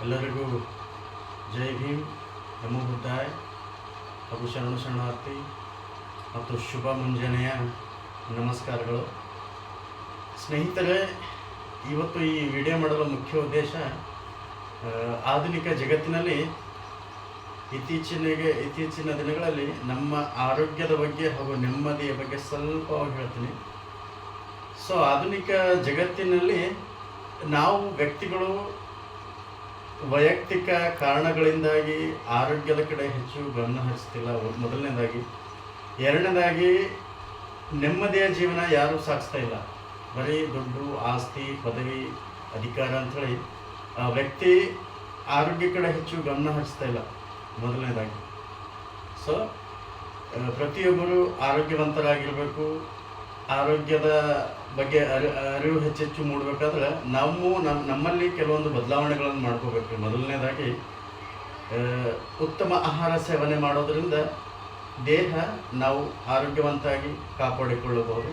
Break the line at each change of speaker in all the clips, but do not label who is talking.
ಎಲ್ಲರಿಗೂ ಜೈ ಭೀಮ್ ಯಮುಬುದ್ದಾಯ್ ಹಾಗೂ ಶರಣ ಶರಣಾರ್ಥಿ ಮತ್ತು ಶುಭ ಮುಂಜಾನೆಯ ನಮಸ್ಕಾರಗಳು. ಸ್ನೇಹಿತರೆ, ಇವತ್ತು ಈ ವಿಡಿಯೋ ಮಾಡಲು ಮುಖ್ಯ ಉದ್ದೇಶ ಆಧುನಿಕ ಜಗತ್ತಿನಲ್ಲಿ ಇತ್ತೀಚಿನಗೆ, ಇತ್ತೀಚಿನ ದಿನಗಳಲ್ಲಿ ನಮ್ಮ ಆರೋಗ್ಯದ ಬಗ್ಗೆ ಹಾಗೂ ನೆಮ್ಮದಿಯ ಬಗ್ಗೆ ಸ್ವಲ್ಪವಾಗಿ ಹೇಳ್ತೀನಿ. ಸೊ, ಆಧುನಿಕ ಜಗತ್ತಿನಲ್ಲಿ ನಾವು ವ್ಯಕ್ತಿಗಳು ವೈಯಕ್ತಿಕ ಕಾರಣಗಳಿಂದಾಗಿ ಆರೋಗ್ಯದ ಕಡೆ ಹೆಚ್ಚು ಗಮನ ಹರಿಸ್ತಿಲ್ಲ. ಮೊದಲನೇದಾಗಿ. ಎರಡನೇದಾಗಿ, ನೆಮ್ಮದಿಯ ಜೀವನ ಯಾರೂ ಸಾಗಿಸ್ತಾ ಇಲ್ಲ. ಬರೀ ದುಡ್ಡು, ಆಸ್ತಿ, ಪದವಿ, ಅಧಿಕಾರ ಅಂಥೇಳಿ, ಆ ವ್ಯಕ್ತಿ ಆರೋಗ್ಯ ಕಡೆ ಹೆಚ್ಚು ಗಮನ ಹರಿಸ್ತಾ ಇಲ್ಲ. ಮೊದಲನೇದಾಗಿ. ಸೊ ಪ್ರತಿಯೊಬ್ಬರು ಆರೋಗ್ಯವಂತರಾಗಿರಬೇಕು. ಆರೋಗ್ಯದ ಬಗ್ಗೆ ಅರಿ, ಅರಿವು ಹೆಚ್ಚೆಚ್ಚು ಮೂಡಬೇಕಾದ್ರೆ ನಾವು ನಮ್ಮ ನಮ್ಮಲ್ಲಿ ಕೆಲವೊಂದು ಬದಲಾವಣೆಗಳನ್ನು ಮಾಡ್ಕೋಬೇಕು. ಮೊದಲನೇದಾಗಿ ಉತ್ತಮ ಆಹಾರ ಸೇವನೆ ಮಾಡೋದರಿಂದ ದೇಹ ನಾವು ಆರೋಗ್ಯವಂತಾಗಿ ಕಾಪಾಡಿಕೊಳ್ಳಬಹುದು.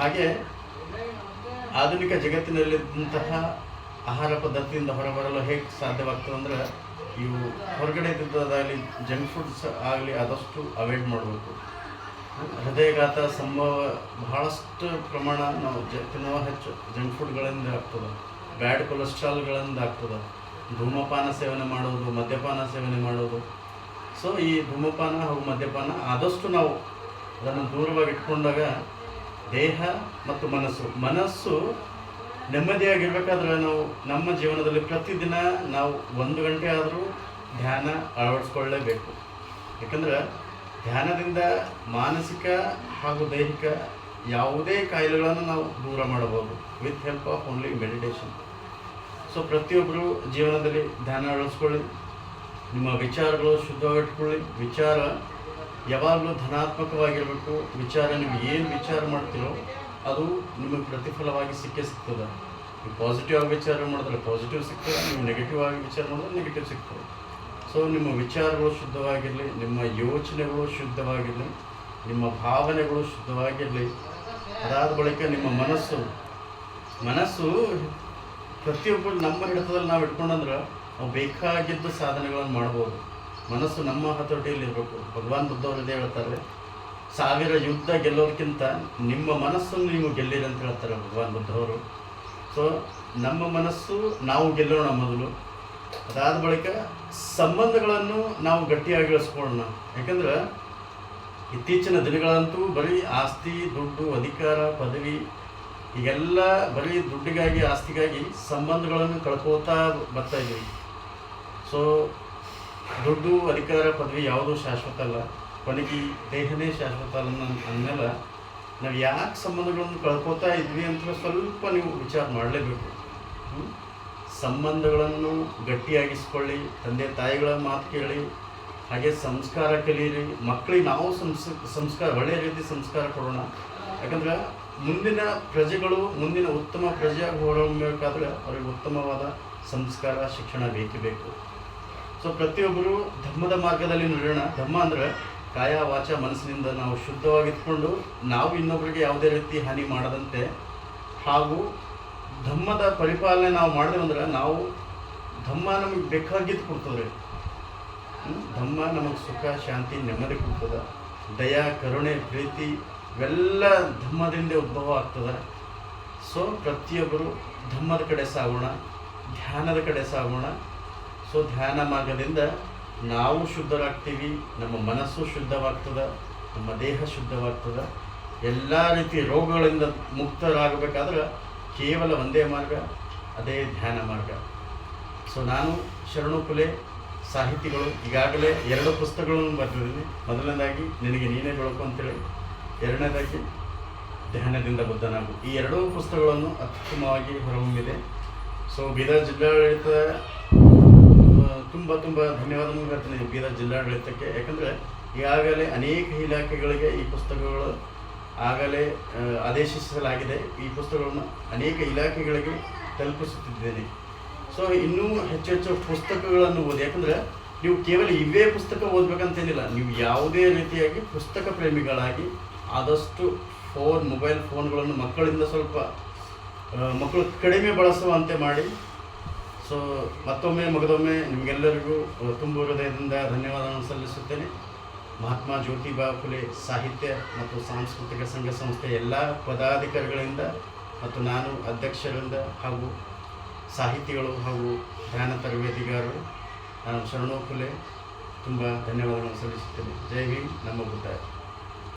ಹಾಗೆ ಆಧುನಿಕ ಜಗತ್ತಿನಲ್ಲಿದ್ದಂತಹ ಆಹಾರ ಪದ್ಧತಿಯಿಂದ ಹೊರಬರಲು ಹೇಗೆ ಸಾಧ್ಯವಾಗ್ತದೆ ಅಂದರೆ ಇವು ಹೊರಗಡೆ ಇದ್ದದಾಗಲಿ ಜಂಕ್ ಫುಡ್ಸ್ ಆಗಲಿ ಆದಷ್ಟು ಅವಾಯ್ಡ್ ಮಾಡಬೇಕು. ಹೃದಯಘಾತ ಸಂಭವ ಬಹಳಷ್ಟು ಪ್ರಮಾಣ ನಾವು ಜ ತಿನ್ನುವ ಹೆಚ್ಚು ಜಂಕ್ ಫುಡ್ಗಳಿಂದ ಆಗ್ತದೆ. ಬ್ಯಾಡ್ ಕೊಲೆಸ್ಟ್ರಾಲ್ಗಳಿಂದ ಆಗ್ತದೆ. ಧೂಮಪಾನ ಸೇವನೆ ಮಾಡೋದು ಮದ್ಯಪಾನ ಸೇವನೆ ಮಾಡೋದು ಸೊ ಈ ಧೂಮಪಾನ ಹಾಗೂ ಮದ್ಯಪಾನ ಆದಷ್ಟು ನಾವು ಅದನ್ನು ದೂರವಾಗಿ ಇಟ್ಕೊಂಡಾಗ ದೇಹ ಮತ್ತು ಮನಸ್ಸು ಮನಸ್ಸು ನೆಮ್ಮದಿಯಾಗಿರ್ಬೇಕಾದ್ರೆ ನಾವು ನಮ್ಮ ಜೀವನದಲ್ಲಿ ಪ್ರತಿದಿನ ನಾವು ಒಂದು ಗಂಟೆ ಆದರೂ ಧ್ಯಾನ ಅಳವಡಿಸ್ಕೊಳ್ಳೇಬೇಕು. ಯಾಕಂದ್ರೆ ಧ್ಯಾನದಿಂದ ಮಾನಸಿಕ ಹಾಗೂ ದೈಹಿಕ ಯಾವುದೇ ಕಾಯಿಲೆಗಳನ್ನು ನಾವು ದೂರ ಮಾಡಬಹುದು with help of only meditation so ಪ್ರತಿಯೊಬ್ಬರು ಜೀವನದಲ್ಲಿ ಧ್ಯಾನ ಅಳವಡಿಸ್ಕೊಳ್ಳಿ. ನಿಮ್ಮ ವಿಚಾರಗಳು ಶುದ್ಧವಾಗಿಟ್ಕೊಳ್ಳಿ. ವಿಚಾರ ಯಾವಾಗಲೂ ಧನಾತ್ಮಕವಾಗಿರಬೇಕು. ವಿಚಾರ ನೀವು ಏನು ವಿಚಾರ ಮಾಡ್ತೀರೋ ಅದು ನಿಮಗೆ ಪ್ರತಿಫಲವಾಗಿ ಸಿಕ್ಕೇ ಸಿಗ್ತದೆ. ನೀವು ಪಾಸಿಟಿವ್ ಆಗಿ ವಿಚಾರ ಮಾಡಿದ್ರೆ ಪಾಸಿಟಿವ್ ಸಿಗ್ತದೆ. ನೀವು ನೆಗೆಟಿವ್ ಆಗಿ ವಿಚಾರ ಮಾಡಿದ್ರೆ ನೆಗೆಟಿವ್ ಸಿಗ್ತದೆ. ಸೊ ನಿಮ್ಮ ವಿಚಾರಗಳು ಶುದ್ಧವಾಗಿರಲಿ, ನಿಮ್ಮ ಯೋಚನೆಗಳು ಶುದ್ಧವಾಗಿರಲಿ, ನಿಮ್ಮ ಭಾವನೆಗಳು ಶುದ್ಧವಾಗಿರಲಿ, ಅದಾದ ಬಳಿಕ ನಿಮ್ಮ ಮನಸ್ಸು ಮನಸ್ಸು ಪ್ರತಿಯೊಬ್ಬರು ನಮ್ಮ ಹಿಡಿತದಲ್ಲಿ ನಾವು ಇಟ್ಕೊಂಡಂದ್ರೆ ನಾವು ಬೇಕಾಗಿದ್ದ ಸಾಧನೆಗಳನ್ನು ಮಾಡ್ಬೋದು. ಮನಸ್ಸು ನಮ್ಮ ಹತೋಟಿಯಲ್ಲಿ ಇರಬೇಕು. ಭಗವಾನ್ ಬುದ್ಧವರು ಇದೇ ಹೇಳ್ತಾರೆ, ಸಾವಿರ ಯುದ್ಧ ಗೆಲ್ಲೋರ್ಕಿಂತ ನಿಮ್ಮ ಮನಸ್ಸನ್ನು ನೀವು ಗೆಲ್ಲಿರಿ ಅಂತ ಹೇಳ್ತಾರೆ ಭಗವಾನ್ ಬುದ್ಧವರು. ಸೊ, ನಮ್ಮ ಮನಸ್ಸು ನಾವು ಗೆಲ್ಲೋಣ ಮೊದಲು. ಅದಾದ ಬಳಿಕ ಸಂಬಂಧಗಳನ್ನು ನಾವು ಗಟ್ಟಿಯಾಗಿ ಇಳಿಸ್ಕೊಳ್ಳೋಣ ಯಾಕಂದ್ರೆ ಇತ್ತೀಚಿನ ದಿನಗಳಂತೂ ಬರೀ ಆಸ್ತಿ, ದುಡ್ಡು, ಅಧಿಕಾರ, ಪದವಿ, ಈಗೆಲ್ಲ ಬರೀ ದುಡ್ಡಿಗಾಗಿ, ಆಸ್ತಿಗಾಗಿ ಸಂಬಂಧಗಳನ್ನು ಕಳ್ಕೋತಾ ಬರ್ತಾ ಇದ್ದೀವಿ. ಸೊ ದುಡ್ಡು, ಅಧಿಕಾರ, ಪದವಿ ಯಾವುದೂ ಶಾಶ್ವತ ಅಲ್ಲ. ಕೊನೆಗೆ ದೇಹನೇ ಶಾಶ್ವತ ಅಲ್ಲ ಅಂದಮೇಲೆ ನಾವು ಯಾಕೆ ಸಂಬಂಧಗಳನ್ನು ಕಳ್ಕೋತಾ ಇದ್ವಿ ಅಂತ ಸ್ವಲ್ಪ ನೀವು ವಿಚಾರ ಮಾಡಲೇಬೇಕು? ಸಂಬಂಧಗಳನ್ನು ಗಟ್ಟಿಯಾಗಿಸ್ಕೊಳ್ಳಿ, ತಂದೆ ತಾಯಿಗಳ ಮಾತು ಕೇಳಿ, ಹಾಗೆ ಸಂಸ್ಕಾರ ಕಲೀರಿ ಮಕ್ಕಳಿಗೆ ನಾವು ಸಂಸ್, ಸಂಸ್ಕಾರ ಒಳ್ಳೆಯ ರೀತಿ ಸಂಸ್ಕಾರ ಕೊಡೋಣ. ಯಾಕಂದ್ರೆ ಮುಂದಿನ ಪ್ರಜೆಗಳು, ಮುಂದಿನ ಉತ್ತಮ ಪ್ರಜೆಯಾಗಿ ಹೊರಬೇಕಾದ್ರೆ ಅವ್ರಿಗೆ ಉತ್ತಮವಾದ ಸಂಸ್ಕಾರ, ಶಿಕ್ಷಣ ಬೇಕೇ ಬೇಕು. ಸೊ ಪ್ರತಿಯೊಬ್ಬರು ಧರ್ಮದ ಮಾರ್ಗದಲ್ಲಿ ನಡೆಯೋಣ. ಧರ್ಮ ಅಂದ್ರೆ ಕಾಯ, ವಾಚ, ಮನಸ್ಸಿನಿಂದ ನಾವು ಶುದ್ಧವಾಗಿದ್ಕೊಂಡು, ನಾವು ಇನ್ನೊಬ್ಬರಿಗೆ ಯಾವುದೇ ರೀತಿ ಹಾನಿ ಮಾಡದಂತೆ ಹಾಗೂ ಧಮ್ಮದ ಪರಿಪಾಲನೆ ನಾವು ಮಾಡಿದ್ರೆ ಅಂದ್ರೆ ನಾವು ಧಮ್ಮ ನಮಗೆ ಬೇಕಾಗಿದ್ದು ಕೊಡ್ತದೆ? ಧಮ್ಮ ನಮಗೆ ಸುಖ, ಶಾಂತಿ, ನೆಮ್ಮದಿ ಕೊಡ್ತದೆ. ದಯಾ, ಕರುಣೆ, ಪ್ರೀತಿ ಇವೆಲ್ಲ ಧಮ್ಮದಿಂದ ಉದ್ಭವ ಆಗ್ತದೆ. ಸೊ ಪ್ರತಿಯೊಬ್ಬರು ಧಮ್ಮದ ಕಡೆ ಸಾಗೋಣ, ಧ್ಯಾನದ ಕಡೆ ಸಾಗೋಣ. ಸೊ ಧ್ಯಾನ ಮಾರ್ಗದಿಂದ ನಾವು ಶುದ್ಧರಾಗ್ತೀವಿ, ನಮ್ಮ ಮನಸ್ಸು ಶುದ್ಧವಾಗ್ತದೆ, ನಮ್ಮ ದೇಹ ಶುದ್ಧವಾಗ್ತದೆ. ಎಲ್ಲ ರೀತಿ ರೋಗಗಳಿಂದ ಮುಕ್ತರಾಗಬೇಕಾದ್ರೆ ಕೇವಲ ಒಂದೇ ಮಾರ್ಗ, ಅದೇ ಧ್ಯಾನ ಮಾರ್ಗ. ಸೊ ನಾನು ಶರಣು ಕುಲೆ ಸಾಹಿತಿಗಳು, ಈಗಾಗಲೇ ಎರಡು ಪುಸ್ತಕಗಳನ್ನು ಬರೆದಿದ್ದೀನಿ. ಮೊದಲನೇದಾಗಿ, ನಿನಗೆ ನೀನೇ ಬೆಳಕು ಅಂತೇಳಿ. ಎರಡನೇದಾಗಿ, ಧ್ಯಾನದಿಂದ ಬುದ್ಧನಾಗು. ಈ ಎರಡೂ ಪುಸ್ತಕಗಳನ್ನು ಅತ್ಯುತ್ತಮವಾಗಿ ಹೊರಹೊಮ್ಮಿದೆ. ಸೊ ಬೀದರ್ ಜಿಲ್ಲಾಡಳಿತ ತುಂಬ ತುಂಬ ಧನ್ಯವಾದಗಳು ಹೇಳ್ತೀನಿ ಬೀದರ್ ಜಿಲ್ಲಾಡಳಿತಕ್ಕೆ. ಯಾಕಂದರೆ, ಈಗಾಗಲೇ ಅನೇಕ ಇಲಾಖೆಗಳಿಗೆ ಈ ಪುಸ್ತಕಗಳು ಆಗಲೇ ಆದೇಶಿಸಲಾಗಿದೆ. ಈ ಪುಸ್ತಕಗಳನ್ನು ಅನೇಕ ಇಲಾಖೆಗಳಿಗೆ ತಲುಪಿಸುತ್ತಿದ್ದೇನೆ. ಸೊ ಇನ್ನೂ ಹೆಚ್ಚು ಹೆಚ್ಚು ಪುಸ್ತಕಗಳನ್ನು ಓದಿ. ಯಾಕಂದರೆ ನೀವು ಕೇವಲ ಇವೇ ಪುಸ್ತಕ ಓದಬೇಕಂತೇನಿಲ್ಲ. ನೀವು ಯಾವುದೇ ರೀತಿಯಾಗಿ ಪುಸ್ತಕ ಪ್ರೇಮಿಗಳಾಗಿ ಆದಷ್ಟು ಫೋನ್, ಮೊಬೈಲ್ ಫೋನ್ಗಳನ್ನು ಮಕ್ಕಳಿಂದ ಸ್ವಲ್ಪ ಮಕ್ಕಳು ಕಡಿಮೆ ಬಳಸುವಂತೆ ಮಾಡಿ. ಸೊ ಮತ್ತೊಮ್ಮೆ, ಮಗದೊಮ್ಮೆ ನಿಮಗೆಲ್ಲರಿಗೂ ತುಂಬ ಹೃದಯದಿಂದ ಧನ್ಯವಾದವನ್ನು ಸಲ್ಲಿಸುತ್ತೇನೆ. ಮಹಾತ್ಮ ಜ್ಯೋತಿಬಾ ಫುಲೆ ಸಾಹಿತ್ಯ ಮತ್ತು ಸಾಂಸ್ಕೃತಿಕ ಸಂಘ ಸಂಸ್ಥೆ ಎಲ್ಲ ಪದಾಧಿಕಾರಿಗಳಿಂದ ಮತ್ತು ನಾನು ಅಧ್ಯಕ್ಷರಿಂದ ಹಾಗೂ ಸಾಹಿತಿಗಳು ಹಾಗೂ ಧ್ಯಾನ ತರಬೇತಿಗಾರರು, ನಾನು ಶರಣು ಫುಲೆ ತುಂಬ ಧನ್ಯವಾದಗಳನ್ನು ಸಲ್ಲಿಸುತ್ತೇನೆ. ಜೈ ಹಿಂದ್, ನಮ್ಮ ಬುದ್ಧ